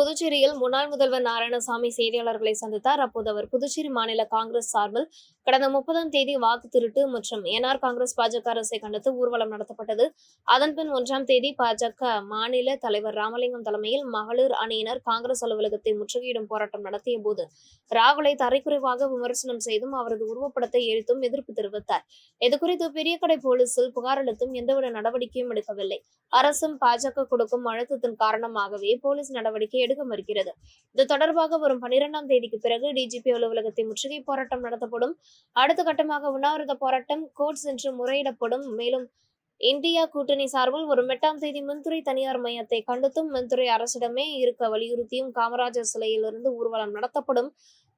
புதுச்சேரியில் முன்னாள் முதல்வர் நாராயணசாமி செய்தியாளர்களை சந்தித்தார். அப்போது அவர் புதுச்சேரி மாநில காங்கிரஸ் சார்பில் கடந்த முப்பதாம் தேதி வாக்கு திருட்டு மற்றும் என்ஆர் காங்கிரஸ் பாஜக அரசை கண்டித்து ஊர்வலம் நடத்தப்பட்டது. அதன்பின் ஒன்றாம் தேதி பாஜக மாநில தலைவர் ராமலிங்கம் தலைமையில் மகளிர் அணியினர் காங்கிரஸ் அலுவலகத்தை முற்றுகையிடும் போராட்டம் நடத்திய போது ராகுலை தரைக்குறைவாக விமர்சனம் செய்தும் அவரது உருவப்படத்தை எரித்தும் எதிர்ப்பு தெரிவித்தார். இதுகுறித்து பெரிய கடை போலீசில் புகார் அளித்தும் எந்தவித நடவடிக்கையும் எடுக்கவில்லை. அரசும் பாஜக கொடுக்கும் அழுத்தத்தின் காரணமாகவே போலீஸ் நடவடிக்கை எடுக்க மறுக்கிறது. இது தொடர்பாக வரும் பனிரெண்டாம் தேதிக்கு பிறகு டிஜிபி அலுவலகத்தை முற்றுகை போராட்டம் நடத்தப்படும். அடுத்த கட்டமாக உண்ணாவிரத போராட்டம் கோர்ட் சென்று முறையிடப்படும். மேலும் இந்தியா கூட்டணி சார்பில் ஒரு எட்டாம் தேதி மின்துறை தனியார் மையத்தை கண்டித்தும் மின்துறை அரசிடமே இருக்க வலியுறுத்தியும் காமராஜர் சிலையிலிருந்து ஊர்வலம் நடத்தப்படும்.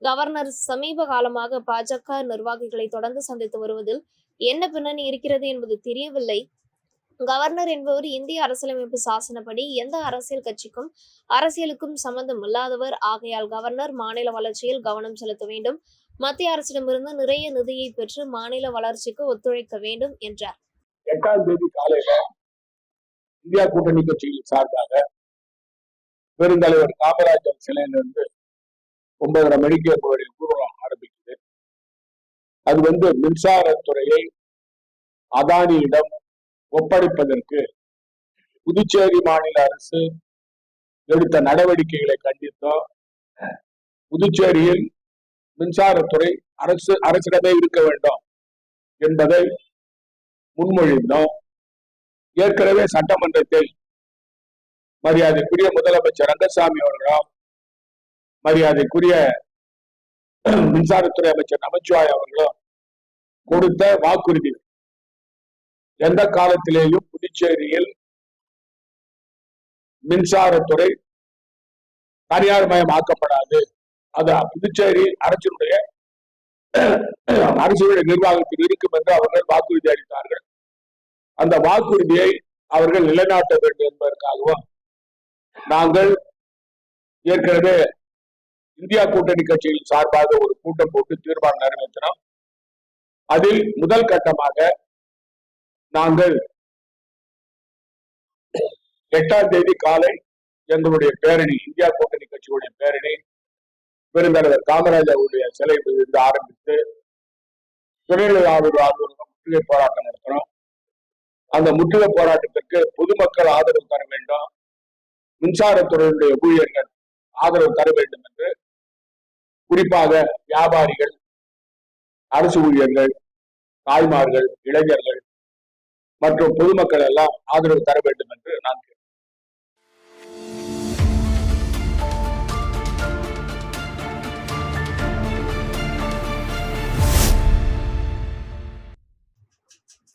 கவர்னர் சமீப காலமாக பாஜக நிர்வாகிகளை தொடர்ந்து சந்தித்து வருவதில் என்ன பின்னணி இருக்கிறது என்பது தெரியவில்லை. கவர்னர் என்பவர் இந்திய அரசியலமைப்பு சாசனப்படி எந்த அரசியல் கட்சிக்கும் அரசியலுக்கும் சம்பந்தம் இல்லாதவர். ஆகையால் கவர்னர் மாநில வளர்ச்சியில் கவனம் செலுத்த வேண்டும். மத்திய அரசிடமிருந்து நிறைய நிதியை பெற்று மாநில வளர்ச்சிக்கு ஒத்துழைக்க வேண்டும் என்றார். எட்டாம் தேதி காலையில இந்தியா கூட்டணி கட்சிகளின் சார்பாக பெருந்தலைவர் காமராஜர் சிலையிலிருந்து ஒன்பதரை மணிக்கு எங்களுடைய ஊர்வலம் ஆரம்பிக்குது. அது வந்து மின்சாரத்துறையை அதானியிடம் ஒப்படைப்பதற்கு புதுச்சேரி மாநில அரசு எடுத்த நடவடிக்கைகளை கண்டித்தோம். புதுச்சேரியில் மின்சாரத்துறை அரசு அரசிடமே இருக்க வேண்டும் என்பதை முன்மொழிந்தோம். ஏற்கனவே சட்டமன்றத்தில் மரியாதைக்குரிய முதலமைச்சர் ரங்கசாமி அவர்களும் மரியாதைக்குரிய மின்சாரத்துறை அமைச்சர் நமச்சிவாய் அவர்களும் கொடுத்த வாக்குறுதி எந்த காலத்திலேயும் புதுச்சேரியில் மின்சாரத்துறை தனியார் மயமாக்கப்படாது அது புதுச்சேரி அரசினுடைய அரசுடைய நிர்வாகத்தில் இருக்கும் என்று அவர்கள் வாக்குறுதி அளித்தார்கள். அந்த வாக்குறுதியை அவர்கள் நிலைநாட்ட வேண்டும் என்பதற்காகவும் நாங்கள் ஏற்கனவே இந்தியா கூட்டணி கட்சியின் சார்பாக ஒரு கூட்டம் போட்டு தீர்மானம் நிறைவேற்றினோம். அதில் முதல் கட்டமாக நாங்கள் எட்டாம் தேதி காலை எங்களுடைய பேரணி இந்தியா கூட்டணி கட்சியுடைய பேரணி பெருந்தலைவர் காமராஜருடைய சிலை இருந்து ஆரம்பித்து துணைநிலை ஆதரவு முற்றுகை போராட்டம் நடத்தினோம் அந்த முற்றுகை போராட்டத்திற்கு பொதுமக்கள் ஆதரவு தர வேண்டும். மின்சாரத்துறையினுடைய ஊழியர்கள் ஆதரவு தர வேண்டும் என்று குறிப்பாக வியாபாரிகள் அரசு ஊழியர்கள் தாய்மார்கள் இளைஞர்கள் மற்றும் பொதுமக்கள் எல்லாம் ஆதரவு தர வேண்டும் என்று நான்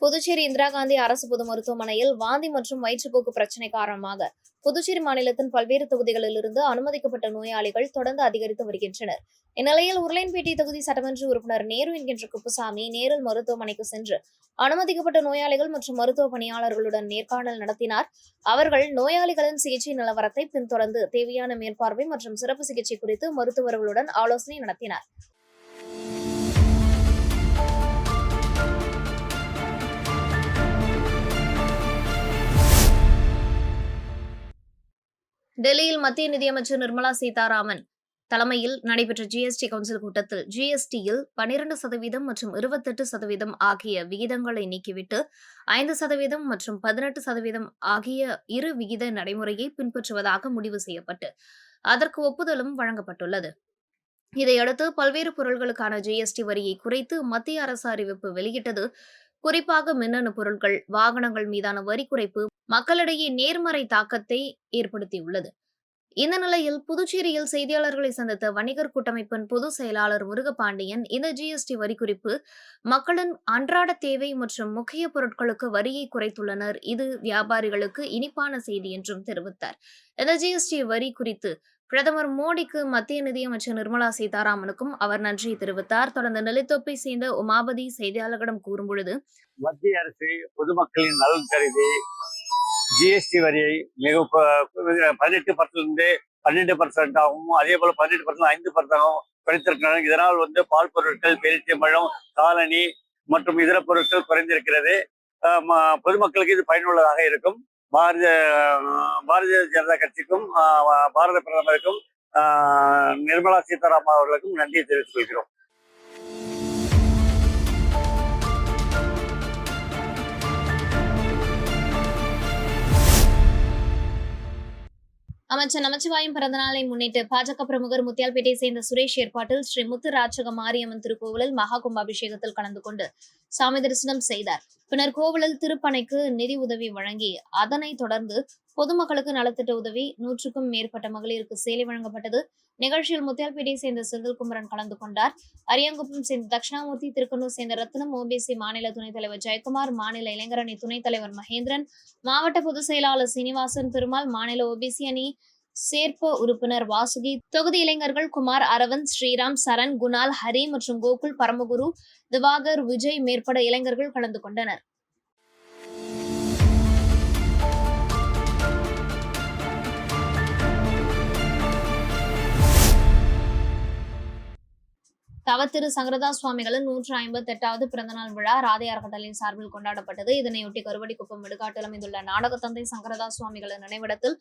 புதுச்சேரி இந்திரா காந்தி அரசு பொது மருத்துவமனையில் வாந்தி மற்றும் வயிற்றுப்போக்கு பிரச்சினை காரணமாக புதுச்சேரி மாநிலத்தின் பல்வேறு தொகுதிகளில் இருந்து அனுமதிக்கப்பட்ட நோயாளிகள் தொடர்ந்து அதிகரித்து வருகின்றனர். இந்நிலையில் உருளையன்பேட்டை தொகுதி சட்டமன்ற உறுப்பினர் நேரு என்கின்ற குப்புசாமி நேரில் மருத்துவமனைக்கு சென்று அனுமதிக்கப்பட்ட நோயாளிகள் மற்றும் மருத்துவ பணியாளர்களுடன் நேர்காணல் நடத்தினார். அவர்கள் நோயாளிகளின் சிகிச்சை நிலவரத்தை பின்தொடர்ந்து தேவையான மேற்பார்வை மற்றும் சிறப்பு சிகிச்சை குறித்து மருத்துவர்களுடன் ஆலோசனை நடத்தினார். டெல்லியில் மத்திய நிதியமைச்சர் நிர்மலா சீதாராமன் தலைமையில் நடைபெற்ற ஜிஎஸ்டி கவுன்சில் கூட்டத்தில் ஜிஎஸ்டியில் பனிரெண்டு சதவீதம் மற்றும் இருபத்தெட்டு சதவீதம் ஆகிய விகிதங்களை நீக்கிவிட்டு ஐந்து சதவீதம் மற்றும் பதினெட்டு சதவீதம் ஆகிய இரு விகித நடைமுறையை பின்பற்றுவதாக முடிவு செய்யப்பட்டு அதற்கு ஒப்புதலும் வழங்கப்பட்டுள்ளது. இதையடுத்து பல்வேறு பொருள்களுக்கான ஜிஎஸ்டி வரியை குறைத்து மத்திய அரசு அறிவிப்பு வெளியிட்டது. குறிப்பாக மின்னணு பொருட்கள் வாகனங்கள் மீதான வரி குறைப்பு மக்களிடையே நேர்மறை தாக்கத்தை ஏற்படுத்தியுள்ளது. இந்த நிலையில் புதுச்சேரியில் செய்தியாளர்களை சந்தித்த வணிகர் கூட்டமைப்பின் பொதுச் செயலாளர் முருகபாண்டியன் இந்த ஜிஎஸ்டி வரி குறிப்பு மக்களின் அன்றாட தேவை மற்றும் முக்கிய பொருட்களுக்கு வரியை குறைத்துள்ளனர். இது வியாபாரிகளுக்கு இனிப்பான செய்தி என்றும் தெரிவித்தார். இந்த ஜிஎஸ்டி வரி குறித்து பிரதமர் மோடிக்கு மத்திய நிதியமைச்சர் நிர்மலா சீதாராமனுக்கும் அவர் நன்றி தெரிவித்தார். தொடர்ந்து நெல்லித்தோப்பை சேர்ந்த உமாபதி செய்தியாளர்களிடம் கூறும்பொழுது மத்திய அரசு பொதுமக்களின் நலன் கருதி ஜிஎஸ்டி வரியை மிக பதினெட்டு பர்சன்ட் பன்னெண்டு பர்சன்ட் ஆகும். அதே போல பன்னெண்டு பர்சன்ட் ஐந்து பர்சன்ட் குறைத்திருக்கிறாங்க இதனால் வந்து பால் பொருட்கள் பேரிச்சம்பழம் காலனி மற்றும் இதர பொருட்கள் குறைந்திருக்கிறது. பொதுமக்களுக்கு இது பயனுள்ளதாக இருக்கும். பாரதிய பாரதிய ஜனதா கட்சிக்கும் பாரத பிரதமருக்கும் நிர்மலா சீதாராமன் அவர்களுக்கும் நன்றியை தெரிவித்துக் கொள்கிறோம். அமைச்சர் நமச்சிவாயம் பிறந்தநாளை முன்னிட்டு பாஜக பிரமுகர் முத்தியால்பேட்டை சேர்ந்த சுரேஷ் ஏற்பாட்டில் ஸ்ரீ முத்து ராட்சக மாரியம்மன் திருக்கோவிலில் மகா கும்பாபிஷேகத்தில் கலந்து கொண்டு சாமி தரிசனம் செய்தார். பின்னர் கோவிலில் திருப்பணைக்கு நிதி உதவி வழங்கி அதனைத் தொடர்ந்து பொதுமக்களுக்கு நலத்திட்ட உதவி நூற்றுக்கும் மேற்பட்ட மகளிருக்கு சேலை வழங்கப்பட்டது. நிகழ்ச்சியில் முத்தியால்பேட்டையை சேர்ந்த செந்தில்குமரன் கலந்து கொண்டார். அரியாங்குப்பம் சேர்ந்த தட்சிணாமூர்த்தி திருக்கனூர் சேர்ந்த ரத்னம் ஓபிசி மாநில துணைத் தலைவர் ஜெயக்குமார் மாநில இளைஞரணி துணைத் தலைவர் மகேந்திரன் மாவட்ட பொதுச் செயலாளர் சீனிவாசன் பெருமாள் மாநில ஓபிசி அணி சேர்ப்பு உறுப்பினர் வாசுகி தொகுதி இளைஞர்கள் குமார் அரவிந்த் ஸ்ரீராம் சரண் குணால் ஹரி மற்றும் கோகுல் பரமகுரு திவாகர் விஜய் மேற்பட இளைஞர்கள் கலந்து கொண்டனர். தவத்திரு சங்கரதா சுவாமிகளின் நூற்று ஐம்பத்தி எட்டாவது பிறந்தநாள் விழா ராதை அறக்கட்டளையின் சார்பில் கொண்டாடப்பட்டது. இதனையொட்டி கருவடிக்குப்பம் விடுகாட்டில் அமைந்துள்ள நாடக தந்தை சங்கரதா சுவாமிகளின் நினைவிடத்தில்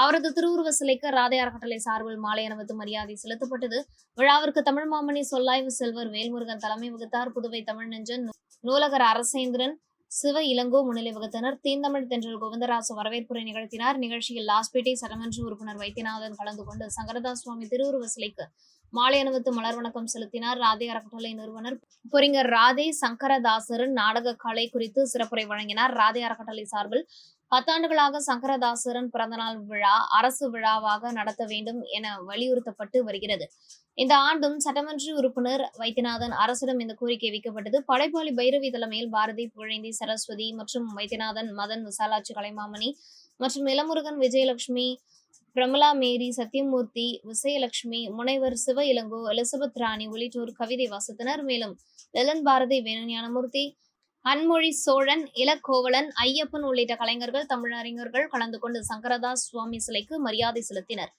அவரது திருவுருவ சிலைக்கு ராதை அறக்கட்டளை சார்பில் மாலை அணிவித்து மரியாதை செலுத்தப்பட்டது. விழாவிற்கு தமிழ் மாமணி சொல்லாய்வு செல்வர் வேல்முருகன் தலைமை வகுத்தார். புதுவை தமிழ் நெஞ்சன் நூலகர் அரசேந்திரன் சிவ இளங்கோ முன்னிலை வகுத்தனர். தீந்தமிழ் தென்றல் கோவிந்தராசு வரவேற்புரை நிகழ்த்தினார். நிகழ்ச்சியில் லாஸ்பேட்டை சட்டமன்ற உறுப்பினர் வைத்தியநாதன் கலந்து கொண்டு சங்கரதாஸ் சுவாமி திருவுருவ சிலைக்கு மாலை அணிவித்து மலர் வணக்கம் செலுத்தினார் ராதே அறக்கட்டளை நிறுவனர் பொறிஞர் ராதே சங்கரதாசரின் நாடக கலை குறித்து சிறப்புரை வழங்கினார். ராதே அறக்கட்டளை சார்பில் பத்தாண்டுகளாக சங்கரதாசரின் பிறந்தநாள் விழா அரசு விழாவாக நடத்த வேண்டும் என வலியுறுத்தப்பட்டு வருகிறது. இந்த ஆண்டும் சட்டமன்ற உறுப்பினர் வைத்தியநாதன் அரசிடம் இந்த கோரிக்கை வைக்கப்பட்டது. படைப்பாளி பைரவி தலைமையில் பாரதி புழைந்தி சரஸ்வதி மற்றும் வைத்தியநாதன் மதன் விசாலாட்சி கலைமாமணி மற்றும் இளமுருகன் விஜயலட்சுமி பிரமலா மேரி சத்யமூர்த்தி விசயலட்சுமி முனைவர் சிவ இளங்கோ எலிசபெத் ராணி உள்ளிட்டோர் கவிதை வாசித்தனர். மேலும் லலன் பாரதி வேணுஞானமூர்த்தி அன்மொழி சோழன் இளக்கோவலன் ஐயப்பன் உள்ளிட்ட கலைஞர்கள் தமிழறிஞர்கள் கலந்து கொண்டு சங்கரதாஸ் சுவாமி சிலைக்கு மரியாதை செலுத்தினர்.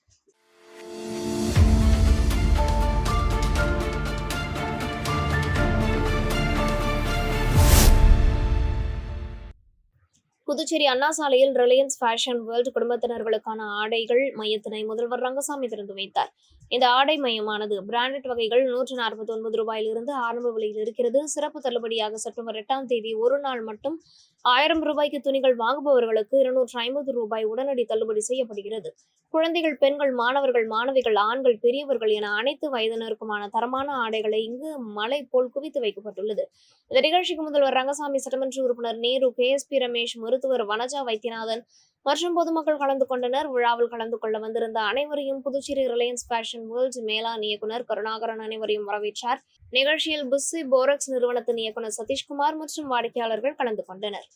புதுச்சேரி அண்ணா சாலையில் ரிலையன்ஸ் ஃபேஷன் வேர்ல்ட் குடும்பத்தினர்களுக்கான ஆடைகள் மையத்தினை முதல்வர் ரங்கசாமி திறந்து வைத்தார். இந்த ஆடை மையமானது பிராண்டட் வகைகள் நூற்று நாற்பத்தி ஒன்பது ரூபாயிலிருந்து ஆரம்ப விலையில் இருக்கிறது. சிறப்பு தள்ளுபடியாக செப்டம்பர் எட்டாம் தேதி ஒரு நாள் மட்டும் ஆயிரம் ரூபாய்க்கு துணிகள் வாங்குபவர்களுக்கு இருநூற்று ஐம்பது ரூபாய் உடனடி தள்ளுபடி செய்யப்படுகிறது. குழந்தைகள் பெண்கள் மாணவர்கள் மாணவிகள் ஆண்கள் பெரியவர்கள் என அனைத்து வயதினருக்குமான தரமான ஆடைகளை இங்கு மலை போல் குவித்து வைக்கப்பட்டுள்ளது. இந்த நிகழ்ச்சிக்கு முதல்வர் ரங்கசாமி சட்டமன்ற உறுப்பினர் Nehru K. S. P. Ramesh மருத்துவர் வனஜா வைத்தியநாதன் மற்றும் பொதுமக்கள் கலந்து கொண்டனர். விழாவில் கலந்து கொள்ள வந்திருந்த அனைவரையும் புதுச்சேரி ரிலையன்ஸ் ஃபேஷன் வேர்ல்ட் மேலாண் இயக்குனர் கருணாகரன் அனைவரையும் வரவேற்றார். நிகழ்ச்சியில் புஸ்ஸி போரக்ஸ் நிறுவனத்தின் இயக்குனர் சதீஷ்குமார் மற்றும் வாடிக்கையாளர்கள் கலந்து கொண்டனர்.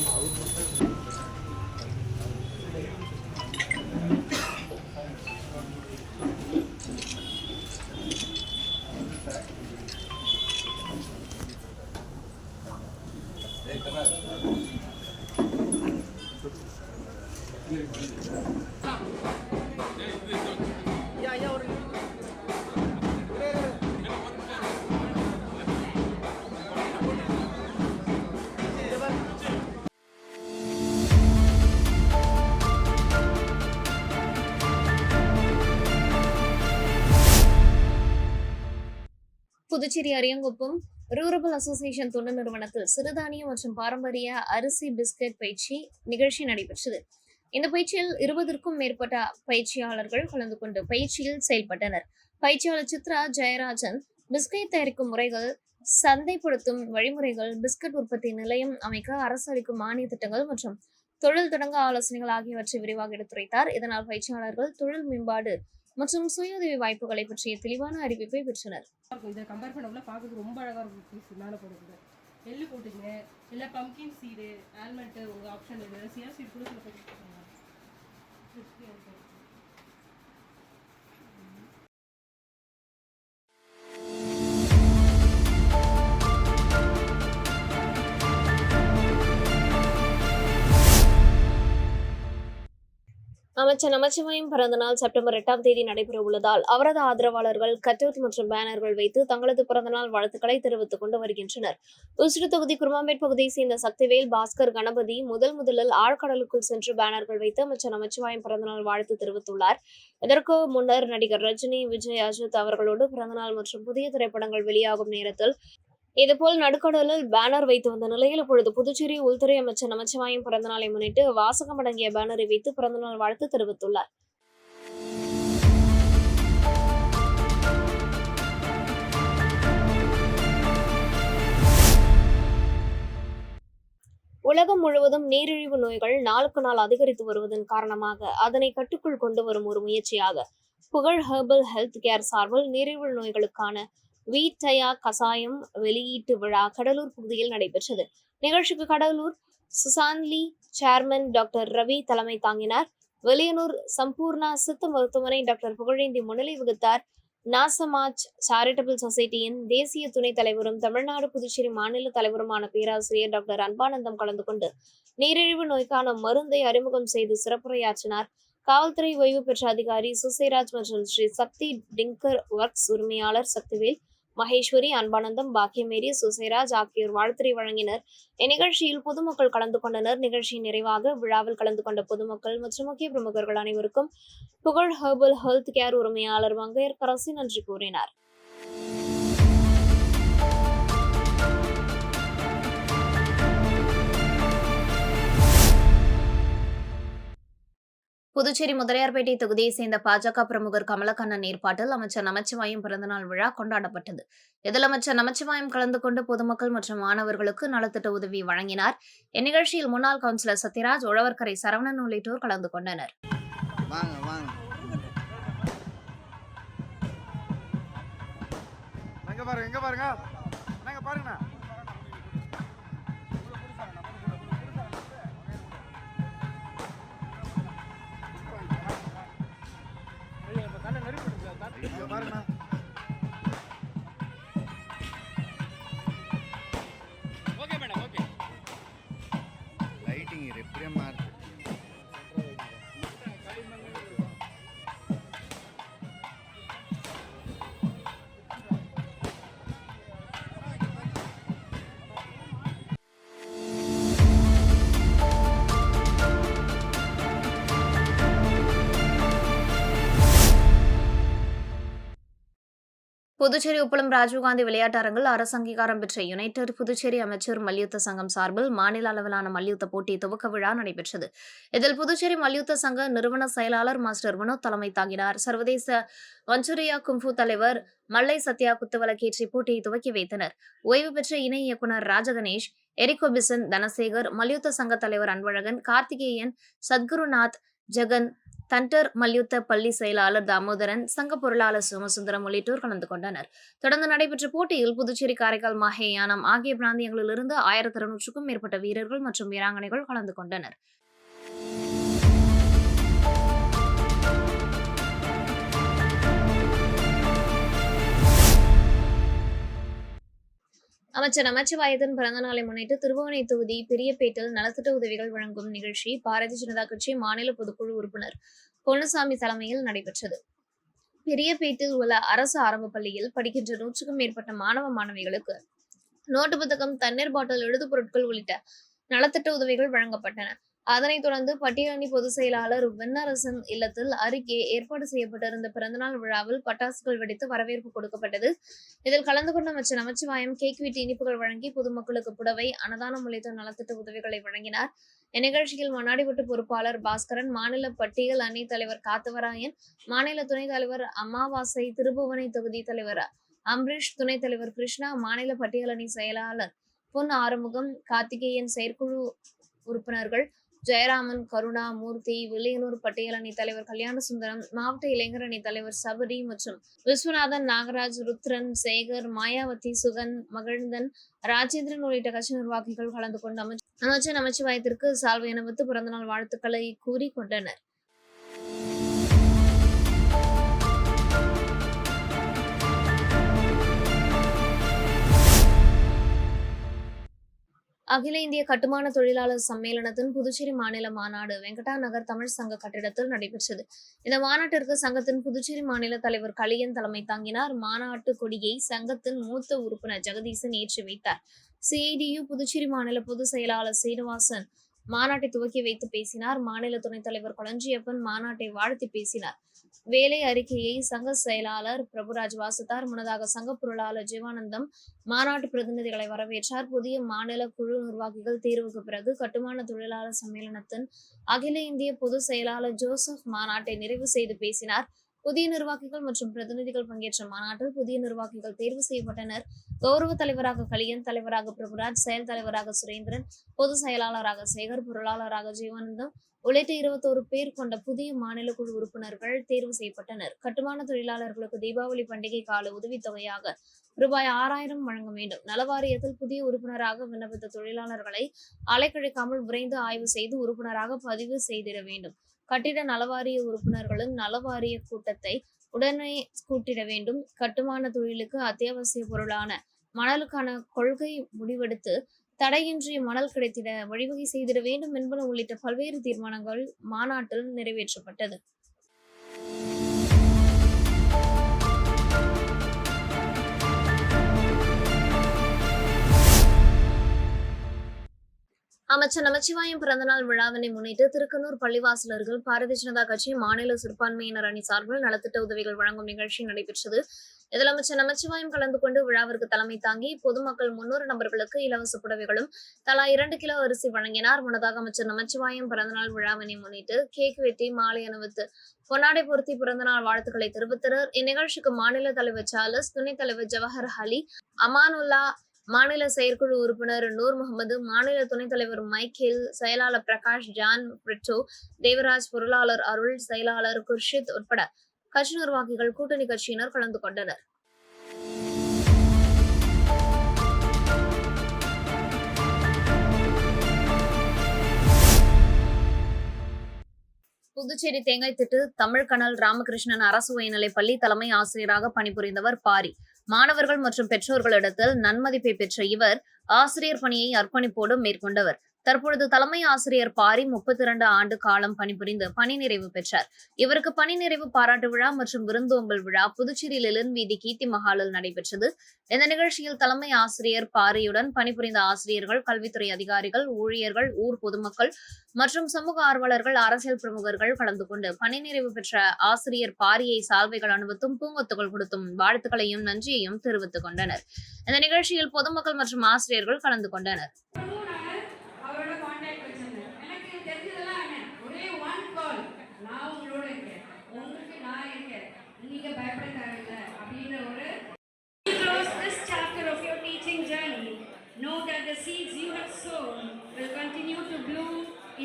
maluco. புதுச்சேரி அரியங்குப்பம் ரூரபல் அசோசியேஷன் தொண்டு நிறுவனத்தில் சிறுதானியம் மற்றும் பாரம்பரிய அரிசி பிஸ்கட் பயிற்சி நிகழ்ச்சி நடைபெற்றது. இந்த பயிற்சியில் இருபதற்கும் மேற்பட்ட பயிற்சியாளர்கள் கலந்து கொண்டு பயிற்சியில் செயல்பட்டனர். பயிற்சியாளர் சித்ரா ஜெயராஜன் பிஸ்கட் தயாரிக்கும் முறைகள் சந்தைப்படுத்தும் வழிமுறைகள் பிஸ்கட் உற்பத்தி நிலையம் அமைக்க அரசு அளிக்கும் மானிய திட்டங்கள் மற்றும் தொழில் தொடங்க ஆலோசனைகள் ஆகியவற்றை விரிவாக எடுத்துரைத்தார். இதனால் பயிற்சியாளர்கள் தொழில் மேம்பாடு மற்றும் சுயஉதவி வாய்ப்புகளை பற்றிய தெளிவான அறிவிப்பை பெற்றனர். இதை கம்பேர் பண்ணக்குள்ள பார்க்கறதுக்கு ரொம்ப அழகாக இருக்கும் பீஸ் மேலே போடுறது. எள்ளு போட்டுங்க இல்லை பம்கின் சீடு ஆல்மண்ட்டு உங்கள் ஆப்ஷன் இல்லை சியா சீடு கூட சில பேர் அமைச்சர் நமச்சிவாயம் பிறந்த நாள் செப்டம்பர் எட்டாம் தேதி நடைபெற உள்ளதால் அவரது ஆதரவாளர்கள் கட்டவுட் மற்றும் பேனர்கள் வைத்து தங்களது பிறந்தநாள் வாழ்த்துக்களை தெரிவித்துக் கொண்டு வருகின்றனர். உசிறு தொகுதி குருமாம்பேட் பகுதியை சேர்ந்த சக்திவேல் பாஸ்கர் கணபதி முதல் முதலில் ஆழ்கடலுக்குள் சென்று பேனர்கள் வைத்து அமைச்சர் நமச்சிவாயம் பிறந்தநாள் வாழ்த்து தெரிவித்துள்ளார். இதற்கு முன்னர் நடிகர் ரஜினி விஜய் அஜித் அவர்களோடு பிறந்தநாள் மற்றும் புதிய திரைப்படங்கள் வெளியாகும் நேரத்தில் இதுபோல் நடுக்கடலில் பேனர் வைத்து வந்த நிலையில் இப்பொழுது புதுச்சேரி உள்துறை அமைச்சர் நமச்சிவாயம் பிறந்தநாளை முன்னிட்டு வாசகம் அடங்கிய பேனரை வைத்து பிறந்தநாள் வாழ்த்து தெரிவித்துள்ளார். உலகம் முழுவதும் நீரிழிவு நோய்கள் நாளுக்கு நாள் அதிகரித்து வருவதன் காரணமாக அதனை கட்டுக்குள் கொண்டு வரும் ஒரு முயற்சியாக புகழ் ஹெர்பல் ஹெல்த் கேர் சார்பில் நீரிழிவு நோய்களுக்கான வீட்டயா கசாயம் வெளியீட்டு விழா கடலூர் பகுதியில் நடைபெற்றது. நிகழ்ச்சிக்கு கடலூர் சுசான்லி சேர்மன் டாக்டர் ரவி தலைமை தாங்கினார். வெளியனூர் சம்பூர்ணா சித்த மருத்துவமனை டாக்டர் புகழேந்தி முன்னிலை வகுத்தார். நாசமாஜ் சாரிட்டபிள் சொசைட்டியின் தேசிய துணைத் தலைவரும் தமிழ்நாடு புதுச்சேரி மாநில தலைவருமான பேராசிரியர் டாக்டர் அன்பானந்தம் கலந்து கொண்டு நீரிழிவு நோய்க்கான மருந்தை அறிமுகம் செய்து சிறப்புரையாற்றினார். காவல்துறை ஓய்வு பெற்ற அதிகாரி சுசேராஜ் மற்றும் ஸ்ரீ சக்தி டிங்கர் ஒர்க்ஸ் உரிமையாளர் சக்திவேல் மகேஸ்வரி அன்பானந்தம் பாக்கியமேரி சுசைராஜ் ஆகியோர் வாழ்த்துரை வழங்கினர். இந்நிகழ்ச்சியில் பொதுமக்கள் கலந்து கொண்டனர். நிகழ்ச்சியின் நிறைவாக விழாவில் கலந்து கொண்ட பொதுமக்கள் மற்றும் முக்கிய பிரமுகர்கள் அனைவருக்கும் புகழ் ஹெர்பல் ஹெல்த் கேர் உரிமையாளர் மங்கையர் கரசி நன்றி கூறினார். புதுச்சேரி முதலியார்பேட்டை தொகுதியை சேர்ந்த பாஜக பிரமுகர் கமலக்கண்ணன் ஏற்பாட்டில் அமைச்சர் நமச்சிவாயம் பிறந்தநாள் விழா கொண்டாடப்பட்டது. இதில் அமைச்சர் நமச்சிவாயம் கலந்து கொண்டு பொதுமக்கள் மற்றும் மாணவர்களுக்கு நலத்திட்ட உதவி வழங்கினார். இந்நிகழ்ச்சியில் முன்னாள் கவுன்சிலர் சத்யராஜ் உழவர்கரை சரவணன் உள்ளிட்டோர் கலந்து கொண்டனர். பாருங்க? பாருங்கண்ணா இங்க பாருங்கண்ணா லைட்டிங் எப்படியே மாறுது புதுச்சேரி உப்பளம் ராஜீவ்காந்தி விளையாட்டு அரங்கில் அரசு அங்கீகாரம் பெற்ற யுனைடெட் புதுச்சேரி அமைச்சர் மல்யுத்த சங்கம் சார்பில் மாநில அளவிலான மல்யுத்த போட்டி துவக்க விழா நடைபெற்றது. இதில் புதுச்சேரி மல்யுத்த சங்க நிறுவன செயலாளர் மாஸ்டர் வினோத் தலைமை தாங்கினார். சர்வதேச வஞ்சூரியா கும்ஃபு தலைவர் மல்லை சத்யா குத்துவலக்கேற்றி போட்டியை துவக்கி வைத்தனர். ஓய்வு பெற்ற இணை இயக்குனர் ராஜகணேஷ் எரிகோ பிசன் தனசேகர் மல்யுத்த சங்க தலைவர் அன்பழகன் கார்த்திகேயன் சத்குருநாத் ஜெகன் தண்டர் மல்யுத்த பள்ளி செயலாளர் தாமோதரன் சங்க பொருளாளர் சோமசுந்தரம் உள்ளிட்டோர் கலந்து கொண்டனர். தொடர்ந்து நடைபெற்ற போட்டியில் புதுச்சேரி காரைக்கால் மாஹே யானம் ஆகிய பிராந்தியங்களிலிருந்து ஆயிரத்தி இருநூற்றுக்கும் மேற்பட்ட வீரர்கள் மற்றும் வீராங்கனைகள் கலந்து கொண்டனர். அமைச்சர் நமச்சிவாயத்தின் பிறந்த நாளை முன்னிட்டு திருபுவனை தொகுதி பெரியபேட்டில் நலத்திட்ட உதவிகள் வழங்கும் நிகழ்ச்சி பாரதிய ஜனதா கட்சி மாநில பொதுக்குழு உறுப்பினர் பொன்னுசாமி தலைமையில் நடைபெற்றது. பெரியபேட்டில் உள்ள அரசு ஆரம்ப பள்ளியில் படிக்கின்ற நூற்றுக்கும் மேற்பட்ட மாணவ மாணவிகளுக்கு நோட்டு புத்தகம் தண்ணீர் பாட்டில் எழுது பொருட்கள் உள்ளிட்ட நலத்திட்ட உதவிகள் வழங்கப்பட்டன. அதனைத் தொடர்ந்து பட்டியலணி பொதுச் செயலாளர் வெண்ணரசன் இல்லத்தில் அருகே ஏற்பாடு செய்யப்பட்டிருந்த பிறந்தநாள் விழாவில் பட்டாசுகள் வெடித்து வரவேற்பு கொடுக்கப்பட்டது. இதில் கலந்து கொண்ட அமைச்சர் நமச்சிவாயம் கேக் வீட்டு இனிப்புகள் வழங்கி பொதுமக்களுக்கு புடவை அன்னதானம் உள்ளிட்ட நலத்திட்ட உதவிகளை வழங்கினார். இந்நிகழ்ச்சியில் மண்ணாடிப்பட்டு பொறுப்பாளர் பாஸ்கரன் மாநில பட்டியல் அணி தலைவர் காத்தவராயன் மாநில துணைத் தலைவர் அமாவாசை திருபுவனை தொகுதி தலைவர் அம்பரீஷ் துணைத் தலைவர் கிருஷ்ணா மாநில பட்டியலணி செயலாளர் பொன் ஆறுமுகம் கார்த்திகேயன் செயற்குழு உறுப்பினர்கள் ஜெயராமன் கருணா மூர்த்தி வில்லியனூர் அணி தலைவர் கல்யாணசுந்தரம் மாவட்ட இளைஞர் அணி தலைவர் சபரி மற்றும் விஸ்வநாதன் நாகராஜ் ருத்ரன் சேகர் மாயாவதி சுகன் மகிழ்ந்தன் ராஜேந்திரன் உள்ளிட்ட கட்சி நிர்வாகிகள் கலந்து கொண்டு அமைச்சர் அமைச்சர் நமச்சிவாயத்திற்கு சால்வை அணிவித்து பிறந்தநாள் வாழ்த்துக்களை கூறி கொண்டனர் அகில இந்திய கட்டுமான தொழிலாளர் சம்மேளனத்தின் புதுச்சேரி மாநில மாநாடு வெங்கடா நகர் தமிழ் சங்க கட்டிடத்தில் நடைபெற்றது. இந்த மாநாட்டிற்கு சங்கத்தின் புதுச்சேரி மாநில தலைவர் கலியன் தலைமை தாங்கினார். மாநாட்டு கொடியை சங்கத்தின் மூத்த உறுப்பினர் ஜெகதீசன் ஏற்றி வைத்தார். சிஐடியு புதுச்சேரி மாநில பொதுச் செயலாளர் சீனிவாசன் மாநாட்டை துவக்கி வைத்து பேசினார். மாநில துணைத் தலைவர் கொளஞ்சியப்பன் மாநாட்டை வாழ்த்தி பேசினார். வேலை அறிக்கையை சங்க செயலாளர் பிரபுராஜ் வாசித்தார் முன்னதாக சங்க பொருளாளர் ஜீவானந்தம் மாநாட்டு பிரதிநிதிகளை வரவேற்றார். புதிய மாநில குழு நிர்வாகிகள் தேர்வுக்கு பிறகு கட்டுமான தொழிலாளர் சம்மேளனத்தின் அகில இந்திய பொதுச் செயலாளர் ஜோசப் மாநாட்டை நிறைவு செய்து பேசினார். புதிய நிர்வாகிகள் மற்றும் பிரதிநிதிகள் பங்கேற்ற மாநாட்டில் புதிய நிர்வாகிகள் தேர்வு செய்யப்பட்டனர். கௌரவ தலைவராக கலியன் தலைவராக பிரபுராஜ் செயல் தலைவராக சுரேந்திரன் பொதுச் செயலாளராக சேகர் பொருளாளராக ஜீவானந்தம் உள்ளிட்ட இருபத்தோரு பேர் கொண்ட புதிய மாநில குழு உறுப்பினர்கள் தேர்வு செய்யப்பட்டனர். கட்டுமான தொழிலாளர்களுக்கு தீபாவளி பண்டிகை கால உதவித்தொகையாக ரூபாய் ஆறாயிரம் வழங்க வேண்டும். நலவாரியத்தில் புதிய உறுப்பினராக விண்ணப்பித்த தொழிலாளர்களை அலைக்கழிக்காமல் விரைந்து ஆய்வு செய்து உறுப்பினராக பதிவு செய்திட வேண்டும். கட்டிட நலவாரிய உறுப்பினர்களும் நலவாரிய கூட்டத்தை உடனே கூட்டிட வேண்டும். கட்டுமான தொழிலுக்கு அத்தியாவசிய பொருளான மணலுக்கான கொள்கை முடிவெடுத்து தடையின்றி மணல் கிடைத்திட வழிவகை செய்திட வேண்டும் என்பன உள்ளிட்ட பல்வேறு தீர்மானங்கள் மாநாட்டில் நிறைவேற்றப்பட்டது. அமைச்சர் நமச்சிவாயம் பிறந்தநாள் விழாவினை முன்னிட்டு திருக்கனூர் பள்ளிவாசலர்கள் பாரதிய ஜனதா கட்சி மாநில சிறுபான்மையினர் அணி சார்பில் நலத்திட்ட உதவிகள் வழங்கும் நிகழ்ச்சி நடைபெற்றது. இதில் அமைச்சர் நமச்சிவாயம் கலந்து கொண்டு விழாவிற்கு தலைமை தாங்கி பொதுமக்கள் முன்னூறு நபர்களுக்கு இலவச புடவைகளும் தலா இரண்டு கிலோ அரிசி வழங்கினார். முன்னதாக அமைச்சர் நமச்சிவாயம் பிறந்தநாள் விழாவினை முன்னிட்டு கேக் வெட்டி மாலை அணிவித்து பொன்னாடை பொருத்தி பிறந்தநாள் வாழ்த்துக்களை தெரிவித்தனர். இந்நிகழ்ச்சிக்கு மாநில தலைவர் சார்லஸ் துணைத் தலைவர் ஜவஹர் அலி அமானுல்லா மாநில செயற்குழு உறுப்பினர் நூர் முகமது மாநில துணைத் தலைவர் மைக்கேல் செயலாளர் பிரகாஷ் ஜான் பிரிட்டோ தேவராஜ் பொருளாளர் அருள் செயலாளர் குர்ஷித் உட்பட கட்சி நிர்வாகிகள் கூட்டணி கட்சியினர் கலந்து கொண்டனர். புதுச்சேரி தேங்காய்த்திட்டு தமிழ் கனல் ராமகிருஷ்ணன் அரசு உயர்நிலைப் பள்ளி தலைமை ஆசிரியராக பணிபுரிந்தவர் பாரி. மாணவர்கள் மற்றும் பெற்றோர்களிடத்தில் நன்மதிப்பை பெற்ற இவர் ஆசிரியர் பணியை அர்ப்பணிப்போடு மேற்கொண்டவர். தற்பொழுது தலைமை ஆசிரியர் பாரி முப்பத்தி இரண்டு ஆண்டு காலம் பணிபுரிந்து பணி நிறைவு பெற்றார். இவருக்கு பணி நிறைவு பாராட்டு விழா மற்றும் விருந்தோம்பல் விழா புதுச்சேரி லெலின் வீதி கீர்த்தி மஹாலில் நடைபெற்றது. இந்த நிகழ்ச்சியில் தலைமை ஆசிரியர் பாரியுடன் பணிபுரிந்த ஆசிரியர்கள் கல்வித்துறை அதிகாரிகள் ஊழியர்கள் ஊர் பொதுமக்கள் மற்றும் சமூக ஆர்வலர்கள் அரசியல் பிரமுகர்கள் கலந்து கொண்டு பணி நிறைவு பெற்ற ஆசிரியர் பாரியை சால்வைகள் அணிவித்தும் பூங்கொத்துகள் கொடுத்தும் வாழ்த்துக்களையும் நன்றியையும் தெரிவித்துக் கொண்டனர். இந்த நிகழ்ச்சியில் பொதுமக்கள் மற்றும் ஆசிரியர்கள் கலந்து கொண்டனர்.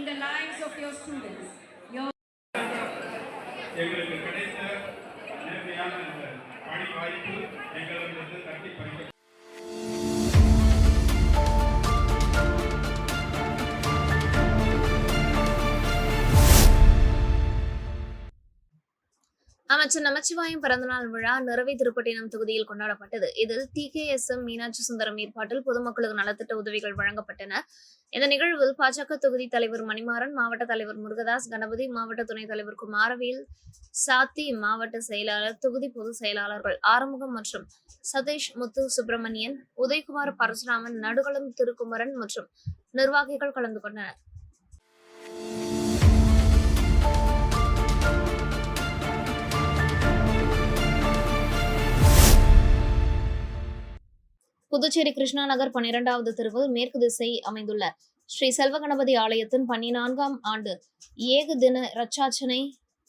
the lives of your students your எங்களுக்கு கிடைத்த நேர்மையான இந்த பணி வாய்ப்பு எங்களிடமிருந்து தட்டி பறிக்க அமைச்சர் நமச்சிவாயம் பிறந்தநாள் விழா நிறவை திருப்பட்டினம் தொகுதியில் கொண்டாடப்பட்டது. இதில் T. K. S. M. Meenakshi Sundaram ஏற்பாட்டில் பொதுமக்களுக்கு நலத்திட்ட உதவிகள் வழங்கப்பட்டன. இந்த நிகழ்வில் பாஜக தொகுதி தலைவர் மணிமாறன் மாவட்ட தலைவர் முருகதாஸ் கணபதி மாவட்ட துணைத் தலைவர் குமாரவேல் சாத்தி மாவட்ட செயலாளர் தொகுதி பொதுச் செயலாளர்கள் ஆறுமுகம் மற்றும் சதீஷ் முத்து சுப்பிரமணியன் உதயகுமார் பரசுராமன் நடுகளம் திருக்குமரன் மற்றும் நிர்வாகிகள் கலந்து கொண்டனர். புதுச்சேரி கிருஷ்ணா நகர் பன்னிரெண்டாவது தெருவில் மேற்கு திசை அமைந்துள்ள ஸ்ரீ செல்வகணபதி ஆலயத்தின் பன்னிநான்காம் ஆண்டு ஏகு தின ரச்சாச்சனை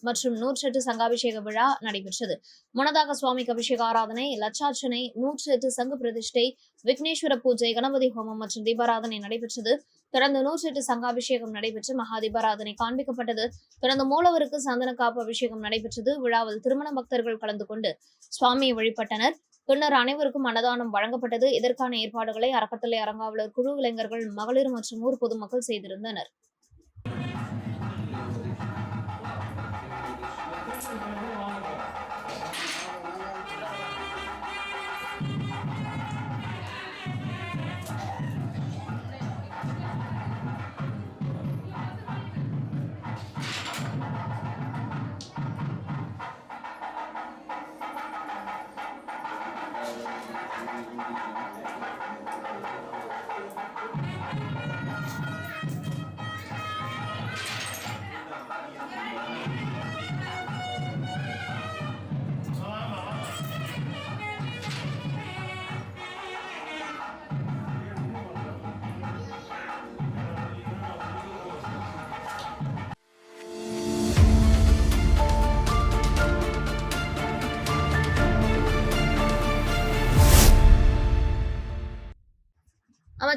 மற்றும் நூற்றெட்டு சங்காபிஷேக விழா நடைபெற்றது. முன்னதாக சுவாமிக்கு அபிஷேக ஆராதனை லட்சார்ச்சனை நூற்று எட்டு சங்கு பிரதிஷ்டை விக்னேஸ்வர பூஜை கணபதி ஹோமம் மற்றும் தீபாராதனை நடைபெற்றது. தொடர்ந்து நூற்றெட்டு சங்காபிஷேகம் நடைபெற்று மகா தீபாராதனை காண்பிக்கப்பட்டது. தொடர்ந்து மூலவருக்கு சந்தன காப்பு அபிஷேகம் நடைபெற்றது. விழாவில் திருமண பக்தர்கள் கலந்து கொண்டு சுவாமியை வழிபட்டனர். பின்னர் அனைவருக்கும் அன்னதானம் வழங்கப்பட்டது. இதற்கான ஏற்பாடுகளை அறக்கட்டளை அரங்காவலர் குழு இளைஞர்கள் மகளிர் மற்றும் ஊர் பொதுமக்கள் செய்திருந்தனர்.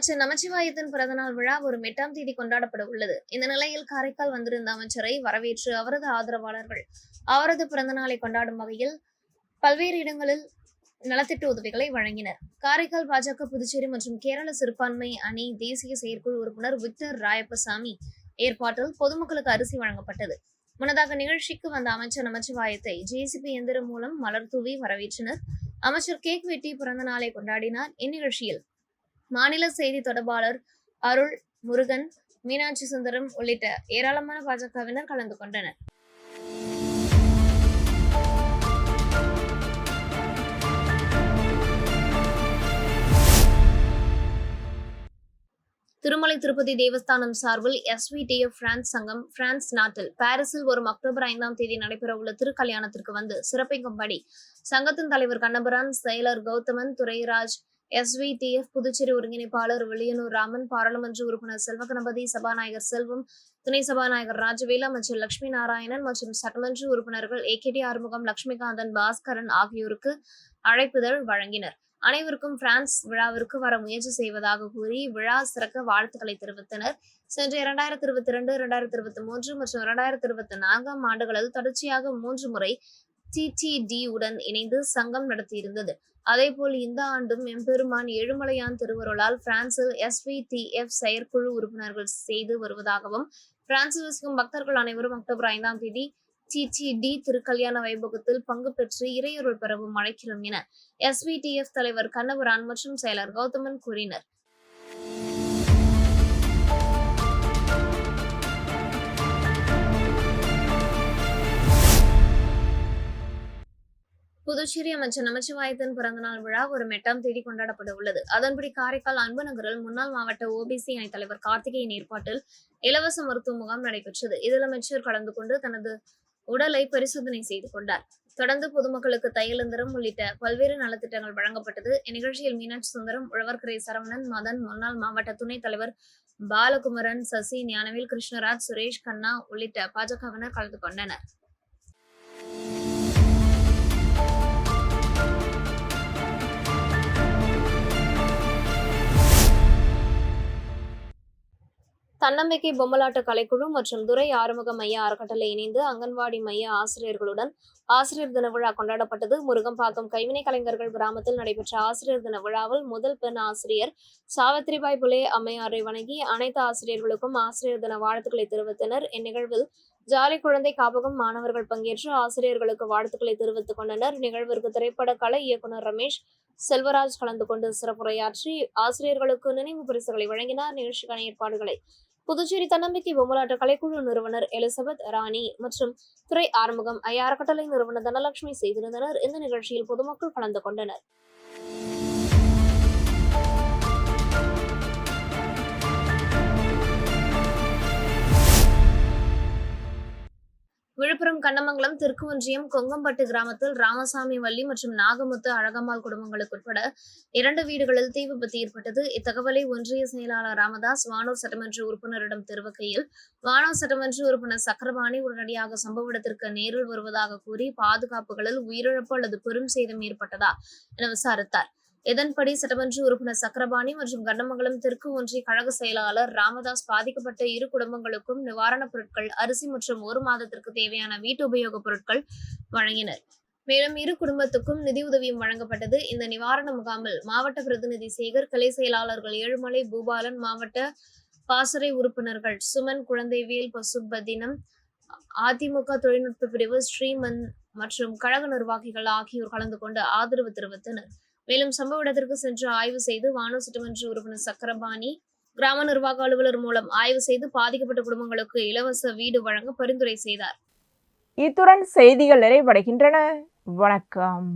அமைச்சர் நமச்சிவாயத்தின் பிறந்தநாள் விழா வரும் எட்டாம் தேதி கொண்டாடப்பட உள்ளது. இந்த நிலையில் காரைக்கால் வந்திருந்த அமைச்சரை வரவேற்று அவரது ஆதரவாளர்கள் அவரது பிறந்தநாளை கொண்டாடும் வகையில் பல்வேறு இடங்களில் நலத்திட்ட உதவிகளை வழங்கினர். காரைக்கால் பாஜக புதுச்சேரி மற்றும் கேரள சிறுபான்மை அணி தேசிய செயற்குழு உறுப்பினர் விக்டர் ராயப்பசாமி ஏற்பாட்டில் பொதுமக்களுக்கு அரிசி வழங்கப்பட்டது. முன்னதாக நிகழ்ச்சிக்கு வந்த அமைச்சர் நமச்சிவாயத்தை ஜேசிபி எந்திரம் மூலம் மலர் தூவி வரவேற்றனர். அமைச்சர் கேக் வெட்டி பிறந்த நாளை கொண்டாடினார். இந்நிகழ்ச்சியில் மாநில செய்தி தொடர்பாளர் அருள் முருகன் மீனாட்சி சுந்தரம் உள்ளிட்ட ஏராளமான பாஜகவினர் கலந்து கொண்டனர். திருமலை திருப்பதி தேவஸ்தானம் சார்பில் எஸ்விடிஎஃப் பிரான்ஸ் சங்கம் பிரான்ஸ் நாட்டில் பாரிஸில் வரும் அக்டோபர் ஐந்தாம் தேதி நடைபெறவுள்ள திருக்கல்யாணத்திற்கு வந்து சிறப்பிக்கும்படி சங்கத்தின் தலைவர் கண்ணபுரான் செயலர் கௌதமன் துரைராஜ் எஸ்விடிஎஃப் புதுச்சேரி ஒருங்கிணைப்பாளர் வெளியனூர் ராமன் பாராளுமன்ற உறுப்பினர் செல்வகணபதி சபாநாயகர் செல்வம் துணை சபாநாயகர் ராஜவேலு அமைச்சர் லட்சுமி நாராயணன் மற்றும் சட்டமன்ற உறுப்பினர்கள் A K T Arumugam Lakshmikanthan Baskaran ஆகியோருக்கு அழைப்புதல் வழங்கினர். அனைவருக்கும் பிரான்ஸ் விழாவிற்கு வர முயற்சி செய்வதாக கூறி விழா சிறக்க வாழ்த்துக்களை தெரிவித்தனர். சென்ற இரண்டாயிரத்தி இருபத்தி இரண்டு இரண்டாயிரத்தி இருபத்தி மூன்று மற்றும் இரண்டாயிரத்தி இருபத்தி நான்காம் ஆண்டுகளில் தொடர்ச்சியாக மூன்று முறை டிடிடி உடன் இணைந்து சங்கம் நடத்தியிருந்தது. அதேபோல் இந்த ஆண்டும் எம்பெருமான் ஏழுமலையான் திருவருளால் பிரான்சில் எஸ்விடிஎஃப் செயற்குழு உறுப்பினர்கள் செய்து வருவதாகவும் பிரான்சில் வசிக்கும் பக்தர்கள் அனைவரும் அக்டோபர் ஐந்தாம் தேதி டிடிடி திருக்கல்யாண வைபோகத்தில் பங்கு பெற்று இறையருள் பெறவும் அழைக்கிறோம் என எஸ்விடிஎஃப் தலைவர் கண்ணபுரான் மற்றும் செயலர் கௌதமன் கூறினர். புதுச்சேரி அமைச்சர் நமச்சிவாயத்தின் பிறந்தநாள் விழா ஒரு எட்டாம் தேதி கொண்டாடப்பட உள்ளது அதன்படி காரைக்கால் அன்பு நகரில் முன்னாள் மாவட்ட ஓபிசி அணி தலைவர் கார்த்திகேயன் ஏற்பாட்டில் இலவச மருத்துவ முகாம் நடைபெற்றது. இதில் அமைச்சர் கலந்து கொண்டு தனது உடலை பரிசோதனை செய்து கொண்டார். தொடர்ந்து பொதுமக்களுக்கு தையலந்திரம் உள்ளிட்ட பல்வேறு நலத்திட்டங்கள் வழங்கப்பட்டது. இந்நிகழ்ச்சியில் மீனாட்சி சுந்தரம் உழவர்கரை சரவணன் மதன் முன்னாள் மாவட்ட துணைத் தலைவர் பாலகுமரன் சசி ஞானவேல் கிருஷ்ணராஜ் சுரேஷ் கண்ணா உள்ளிட்ட பாஜகவினர் கலந்து கொண்டனர். தன்னம்பிக்கை பொம்மலாட்ட கலைக்குழு மற்றும் துரை ஆறுமுக மைய அறக்கட்டளை இணைந்து அங்கன்வாடி மைய ஆசிரியர்களுடன் ஆசிரியர் தின விழா கொண்டாடப்பட்டது. முருகம்பாக்கம் கைவினை கலைஞர்கள் கிராமத்தில் நடைபெற்ற ஆசிரியர் தின விழாவில் முதல் பெண் ஆசிரியர் சாவித்ரிபாய் புலே அம்மையாரை வணங்கி அனைத்து ஆசிரியர்களுக்கும் ஆசிரியர் தின வாழ்த்துக்களை தெரிவித்தனர். இந்நிகழ்வில் ஜாலி குழந்தை காப்பகம் மாணவர்கள் பங்கேற்று ஆசிரியர்களுக்கு வாழ்த்துக்களை தெரிவித்துக் கொண்டனர். நிகழ்விற்கு திரைப்பட கலை இயக்குனர் ரமேஷ் செல்வராஜ் கலந்து கொண்டு சிறப்புரையாற்றி ஆசிரியர்களுக்கு நினைவு பரிசுகளை வழங்கினார். நிகழ்ச்சிக்கான ஏற்பாடுகளை புதுச்சேரி தன்னம்பிக்கை பொம்மலாட்ட கலைக்குழு நிறுவனர் எலிசபெத் ராணி மற்றும் துறை ஆறுமுகம் ஐயா அறக்கட்டளை நிறுவனர் தனலட்சுமி செய்திருந்தனர். இந்த நிகழ்ச்சியில் பொதுமக்கள் கலந்து கொண்டனர். விழுப்புரம் கண்ணமங்கலம் தெற்கு ஒன்றியம் கொங்கம்பட்டு கிராமத்தில் ராமசாமி வள்ளி மற்றும் நாகமுத்து அழகம்மாள் குடும்பங்களுக்கு உட்பட இரண்டு வீடுகளில் தீ விபத்து ஏற்பட்டது. இத்தகவலை ஒன்றிய செயலாளர் ராமதாஸ் வானூர் சட்டமன்ற உறுப்பினரிடம் தெரிவிக்கையில் வானூர் சட்டமன்ற உறுப்பினர் சக்கரபாணி உடனடியாக சம்பவ இடத்திற்கு நேரில் வருவதாக கூறி பாதுகாப்புகளில் உயிரிழப்பு அல்லது பெரும் சேதம் ஏற்பட்டதா என விசாரித்தார். இதன்படி சட்டமன்ற உறுப்பினர் சக்கரபாணி மற்றும் கண்ணமங்கலம் தெற்கு ஒன்றிய கழக செயலாளர் ராமதாஸ் பாதிக்கப்பட்ட இரு குடும்பங்களுக்கும் நிவாரணப் பொருட்கள் அரிசி மற்றும் ஒரு மாதத்திற்கு தேவையான வீட்டு உபயோகப் பொருட்கள் வழங்கினர். மேலும் இரு குடும்பத்துக்கும் நிதியுதவியும் வழங்கப்பட்டது. இந்த நிவாரண முகாமில் மாவட்ட பிரதிநிதி சேகர் கலை செயலாளர்கள் ஏழுமலை பூபாலன் மாவட்ட பாசறை உறுப்பினர்கள் சுமன் குழந்தைவேல் பசுபதினம் அதிமுக தொழில்நுட்ப பிரிவு ஸ்ரீமன் மற்றும் கழக நிர்வாகிகள் ஆகியோர் கலந்து கொண்டு ஆதரவு தெரிவித்தனர். மேலும் சம்பவ இடத்திற்கு சென்று ஆய்வு செய்து வானூர் சட்டமன்ற உறுப்பினர் சக்கரபாணி கிராம நிர்வாக அலுவலர் மூலம் ஆய்வு செய்து பாதிக்கப்பட்ட குடும்பங்களுக்கு இலவச வீடு வழங்க பரிந்துரை செய்தார். இத்துடன் செய்திகள் நிறைவடைகின்றன. வணக்கம்.